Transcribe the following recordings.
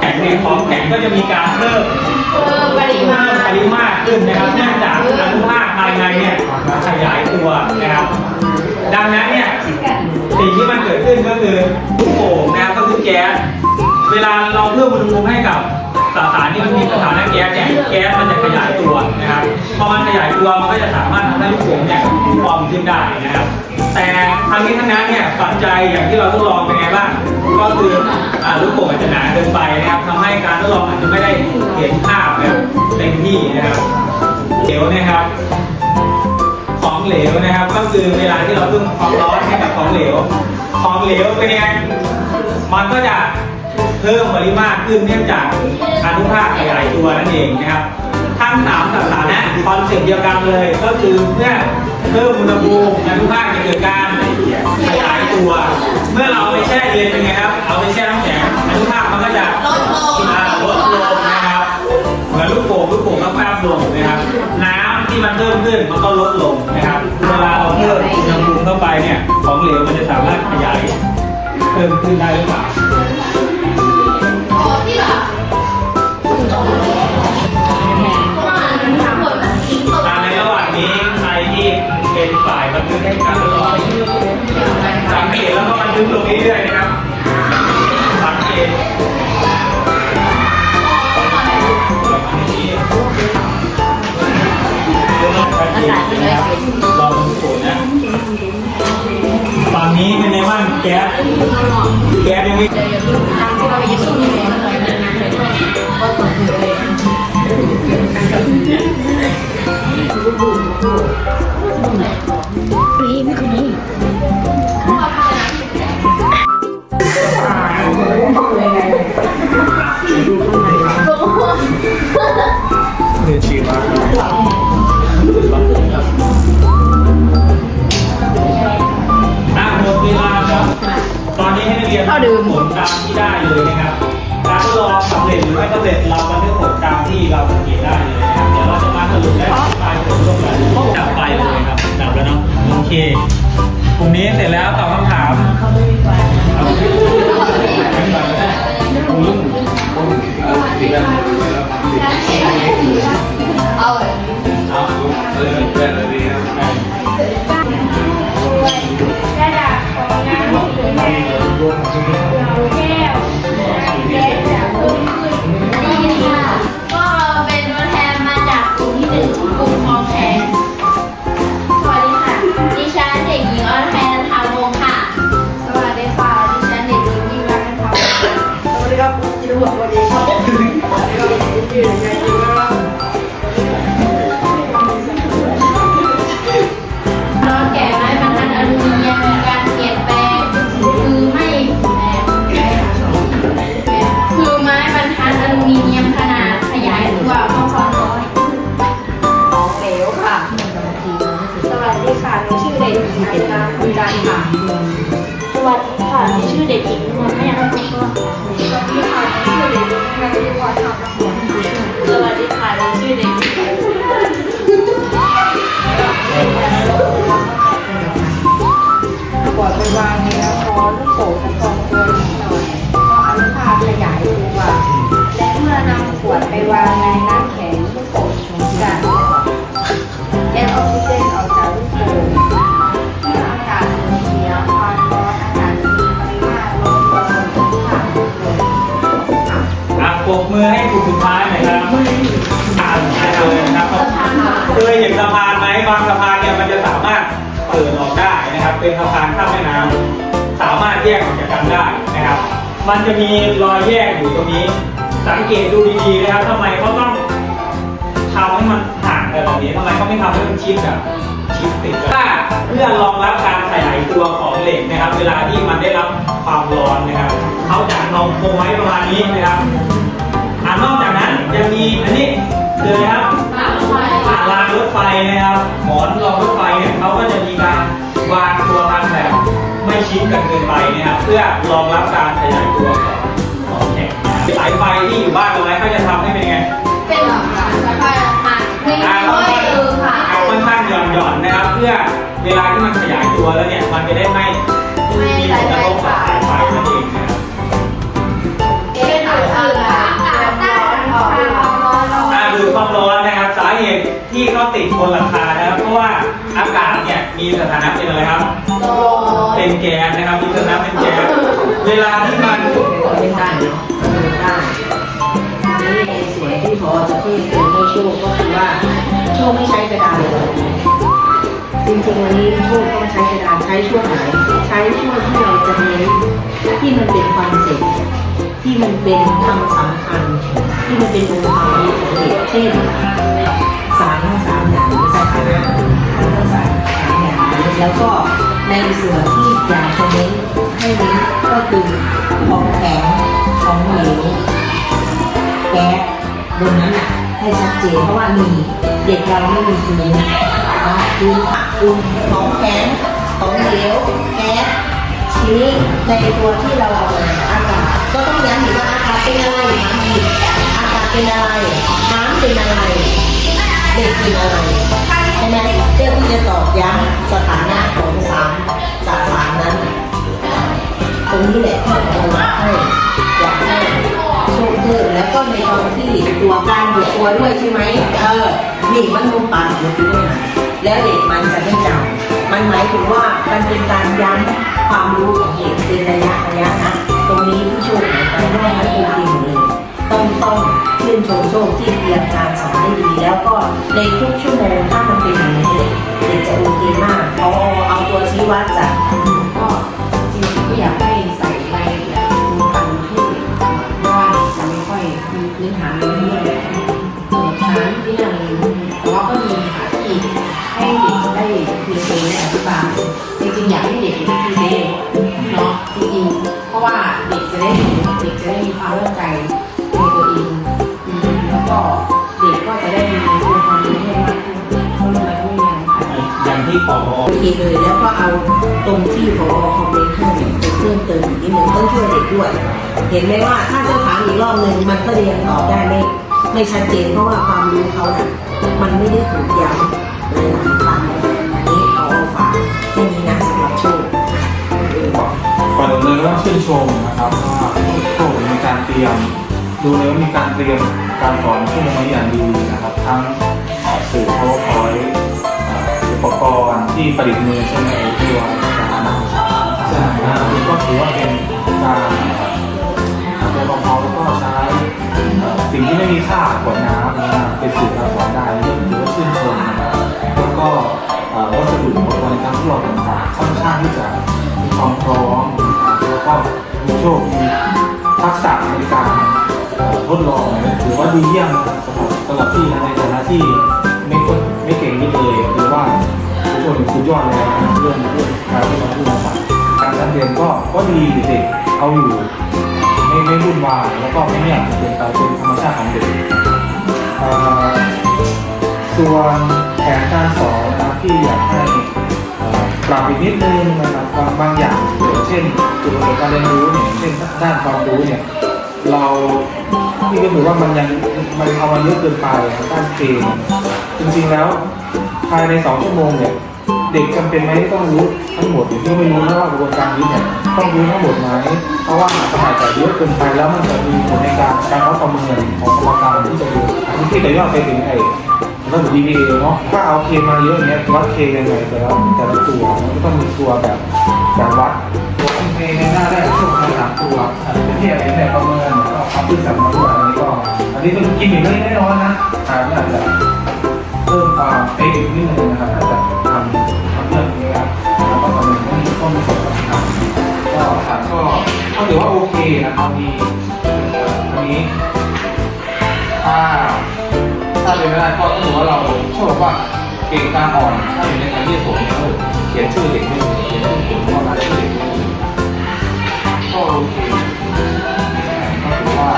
แข็งเนี่ยของแข็งก็จะมีการเพิ่มเพิ่มปริมาณปริมาตรขึ้นนะครับเนื่องจากอนุภาคภายในเนี่ยขยายตัวนะครับ ดังนั้นเนี่ยสิ่งที่มันเกิดขึ้นก็คือลูกโป่งนะครับก็คือแก๊สเวลาเราเพิ่มอุณหภูมิให้กับสถานที่มันมีสถานะแก๊สเนี่ยแก๊สมันจะขยายตัวนะครับพอมันขยายตัวมันก็จะสามารถทำให้ลูกโป่งเนี่ยพองขึ้นได้นะครับ แต่ทั้งนี้ทั้งนั้นเนี่ยปัจจัยอย่างที่เราทดลองเป็นไงบ้าง ก็คือลูกโป่งอาจจะหนาเกินไปนะครับทำให้การทดลองอาจจะไม่ได้เห็นภาพแบบเต็มที่นะครับเดี๋ยวนะครับ ของเหลวนะครับ ก็คือเวลาที่เราเพิ่มความร้อนให้กับของเหลว ของเหลวเป็นยังไงมันก็จะเพิ่มปริมาตรขึ้นเนื่องจากอนุภาคขยายตัวนั่นเองนะครับทั้งสามสถานะคอนเซ็ปต์เดียวกันเลยก็คือเมื่อ เพิ่มอุณหภูมิอนุภาคจะเกิดการขยายตัว เมื่อเราเอาไปแช่เย็นเป็นไงครับ เอาไปแช่น้ำแข็งอนุภาคมันก็จะลดลงลดลงนะครับเหมือนลูกโป่งลูกโป่งก็แฟบลงนะครับ น้ำที่มันเพิ่มขึ้นมันก็ลดลงนะครับ เวลาเราเพิ่มอุณหภูมิเข้าไปเนี่ยของเหลวมันจะสามารถขยายเพิ่มขึ้นได้หรือเปล่า สังเกตแล้วก็บันทึกลงเรื่อยๆนะครับสังเกตลองดูโผล่นะฝั่งนี้เป็นไงบ้างแก๊สแก๊สยังไม่ เดือดชีมาอะหมดเวลาครับ ตอนนี้ให้นักเรียนเอาดื่มผลตามที่ได้เลยนะครับ การทดลองสำเร็จหรือไม่สำเร็จเราบันทึกผลตามที่เราสังเกต เคกลุ่มนี้เสร็จแล้วตอบคำถามเอาลุ่ม วัสดีค่ะ ชื่อเด็กหญิงนนท์ไม่อยากใบมือให้กลุ่มสุดท้ายหน่อยครับอ่านได้เลยนะครับเคยเห็นสะพานไหมบางสะพานเนี่ยมันจะสามารถเปิดออกได้นะครับ เป็นสะพานข้ามแม่น้ำสามารถแยกออกจากกันได้นะครับ มันจะมีรอยแยกอยู่ตรงนี้ สังเกตดูดีๆนะครับทำไมเขาต้องทำให้มันห่างกันแบบนี้ทำไมเขาไม่ทำให้มันชิดแบบชิดติดกันถ้าเพื่อรองรับการขยายตัวของเหล็กนะครับ เวลาที่มันได้รับความร้อนนะครับเขาจะเอาโครงไว้ประมาณนี้นะครับ อ่านอกจากนั้นยังมีอันนี้คืออะไรครับหมาไฟอ่ารางรถไฟนะครับหมอนรองรถไฟเนี่ยเขาก็จะมีการวางตัวกันแบบไม่ชิดกันเกินไปนะครับเพื่อรองรับการขยายตัวของของแข็งสายไฟที่อยู่บ้านเราไว้เขาจะทำให้เป็นไงเป็นหมาไฟหักไม่อ่าค่อยเออค่ะเอาค่อนข้างหย่อนหย่อนๆนะครับ เพื่อเวลาที่มันขยายตัวแล้วเนี่ยมันจะได้ไม่มีผลกระทบกับสายไฟนั่นเองนะครับ แก๊สนะครับมีสถานะเป็นแก๊สเวลาที่มันเป็นได้นะเป็นได้ทีนี้ในส่วนที่พอจะเพิ่มเติมให้โชคก็คือว่าโชคไม่ใช้กระดาษเลยจริงๆวันนี้โชคต้องใช้กระดาษใช้ช่วงไหนใช้ช่วงที่เราจะเน้นที่มันเป็นคอนเซ็ปต์ที่มันเป็นคำสำคัญ ที่มันเป็นองค์ความรู้ของเด็กเช่นสารทั้งสามอย่างหรือสถานะทั้งสามสามอย่างแล้วก็ ในส่วนที่อยากจะเน้นให้เน้นก็คือของแข็งของเหลวแก๊สบนนั้นน่ะให้ชัดเจนเพราะว่ามีเด็กเราไม่มีพื้นเนาะพื้นผักพื้นของแข็งของเหลวแก๊สทีนี้ในตัวที่เราเอามาอากาศก็ต้องย้ำอีกว่าอากาศเป็นอะไรน้ำอีกอากาศเป็นอะไรน้ำเป็นอะไรเด็กเป็นอะไรใช่ไหมเพื่อที่จะตอบย้ำสถานะ รงนี้แหละที่เราอให้อยากให้โชคเพิ่มแล้วก็ในตอนที่ตัวการบวกตัวด้วยใช่ไหมเออนี่มันมุปากอยู่ที่นี่นะแล้วเด็กมันจะไม่จำมันหมายถึงว่ามันเป็นการย้ำความรู้ของเด็กเป็นระยะระยะนะตรงนี้ที่โชมายความว่ามันโอเคหมดเลยต้องต้องชื่นชมโชคที่เตรียมการสอนได้ดี แล้วก็ในทุกชั่วโมงถ้ามันเป็นอย่างนี้เด็กจะโอเคมากพอเอาตัวชี้วัดจาก ด็กจะได้มีความมั่นใจในตัวเองแล้วก็เด็กก็จะได้มีความรู้เพิ่มากขึ้นเพราะอะไรก็ไม่มีอะไรค่ะอย่างที่ผอโอเคเลยแล้วก็เอาตรงที่พอคอมเมนต์ให้ไปเพิ่มเติมอีกนิดนึงต้องช่วยเด็กด้วย เห็นไหมว่าถ้าจะถามอีกรอบหนึ่งมันก็เรียนตอบได้ไม่ไม่ชัดเจนเพราะว่าความรู้เขาน่ะมันไม่ได้ถูกย้ำหลายๆครั้งอันนี้เอาฝากแค่นี้นะสำหรับชคก่อนอื่นเลยก็ต้องชื่นชมนะครับว่า การเตรียม ดูเลยว่ามีการเตรียมการสอนชั่วโมงนี้อย่างดีนะครับ ทั้งสื่อ powerpoint เอ่ออุปกรณ์ที่ประดิษฐ์มือใช่ไหมที่ว่าสถานะใช่นะอันนี้ก็ถือว่าเป็นการเอ่อเตรียมควาพอแล้วก็ใช้สิ่งที่ไม่มีค่าขวดน้ำนะเป็นสื่อการสอนได้นี่ถือว่าชื่นชมนะครับแล้วก็วัสดุอุปกรณ์ในการทดลองต่างๆค่อนข้างที่จะมีความพร้อมแล้วก็มีโชคมี ทักษะในการทดลองเนี่ยถือว่าดีเยี่ยมนะครับสำหรับสำหรับพี่นะในฐานะที่ไม่ค่อยไม่เก่งนิดเลยถือว่าผู้ชมสุดยอดแล้วนะเรื่องเรื่องการที่มาพูดมาสั่งการการเรียนก็ก็ดีเด็กเอาอยู่ไม่ไม่วุ่นวายแล้วก็ไม่เงียบเกินไปเป็นธรรมชาติของเด็กส่วนแผนการสอนนะครับที่อยากให้ปรับอีกนิดนึงนะครับบางบางอย่าง ช่นจุดประสงค์การเรียนรู้เนี่ยเช่นด้านความรู้เนี่ยเราที่ก็ถือว่ามันยังมันเอามาเยอะเกินไปด้านเกมจริงๆแล้วภายในสองชั่วโมงเนี่ยเด็กจำเป็นไหมที่ต้องรู้ทั้งหมดอย่างที่ไม่รู้นะว่ากระบวนการนี้เนี่ยต้องรู้ทั้งหมดไหมเพราะว่าอาจจะอาจเยอะเกินไปแล้วมันจะมีผลในการการวัดประเมินของกรรมการที่จะดูอันที่แต่ย่อไปถึงไอ้ระบบ DPA เนาะถ้าเอาเคมาเยอะอย่างเงี้ยวัดเคยังไงแต่ละแต่ละตัวมันก็ต้องมีตัวแบบแบบวัด ตัวเคในหน้าแรกช่วงมาสามตัวเป็นที่อะไรเนี่ยประเมินก็เอาขึ้นสัมมาด้วยอันนี้ก็อันนี้ต้องกินอีกเล็กน้อยนะอาจจะอาจจะเพิ่มความเป๊ะอีกนิดนึงนะครับถ้าจะทำทำเรื่องนี้ครับแล้วก็ประเมินต้องมีต้องมีส่วนสำคัญก็ก็ก็ถือว่าโอเคนะครับมีอันนี้ถ้าถ้าเป็นไม่ได้ก็ต้องถือว่าเราโชคว่าเก่งกาอ่อนถ้าอยู่ในการที่สวนเนี่ยเขียนชื่อเด็กไม่ถูกเขียนชื่อผมก็มาชื่อเด็กไม่ถูก ก็โอเคก็ถือว่า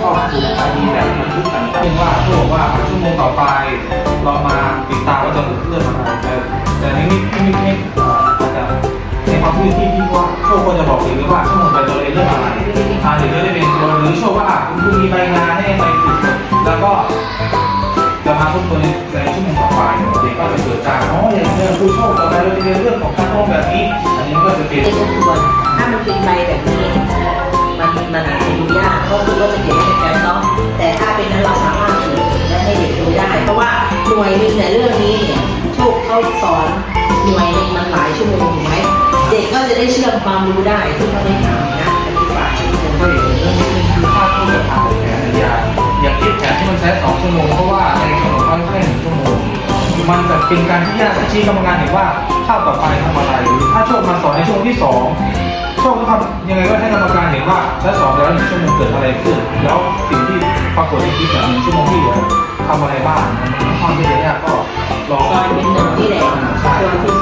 ครอบคลุมมีแบบบันทึกต่างเช่นว่าเขาบอกว่าชั่วโมงต่อไปเรามาติดตามว่าจะเกิดเรื่องอะไรแต่แต่นี่ไม่ไม่ไม่อาจจะในความพูดที่พี่ว่าโชคควรจะบอกเด็กเลยว่าชั่วโมงไปตัวเรียนเรื่องอะไรอ่าเด็กก็ได้เป็นตัวหรือโชคว่าคุณครูมีใบงานให้ไงฝึกแล้วก็ จะมาทบทวนในในชั่วโมงต่อไปเด็กก็จะเกิดการอ๋ออย่างเรื่องครูโชคต่อไปเราจะเรียนเรื่องของการท่องแบบนี้ อันนี้ก็จะเป็นทบทวนถ้ามันเป็นใบแบบนี้ มันมันอาจจะดูยากก็คือว่าจะเขียนให้เป็นแฟนเนาะแต่ถ้าเป็นนั้นเราสามารถเขียนและให้เด็กดูได้ เพราะว่าหน่วยหนึงเนี่ยเรื่องนี้เนี่ยโชคเขาสอนหน่วยหนึ่งมันหลายชั่วโมงถูกไหมเด็กก็จะได้เชื่อมความรู้ได้ที่เขาได้ถามนะอธิบายชั่วโมงก็อีกเรื่องนึงคือค่าผู้จะผ่า แผนที่มันใช้สองชั่วโมงเพราะว่าในขนมปังแค่หนึ่งชั่วโมงมันจะเป็นการที่ญาติชี้กรรมการเห็นว่าข้าวต่อไปทำอะไรหรือถ้าโชคมาสอนในช่วงที่สองโชคก็ทำยังไงก็ให้กรรมการเห็นว่าถ้าสอนแล้วหนึ่งชั่วโมงเกิดอะไรขึ้น แล้วสิ่งที่ปรากฏในคลิปแบบหนึ่งชั่วโมงที่เหลือทำอะไรบ้างมันค่อนข้างที่จะยากก็ลองตอนเป็นหนึ่งนี่แหละใช่ช่วงที่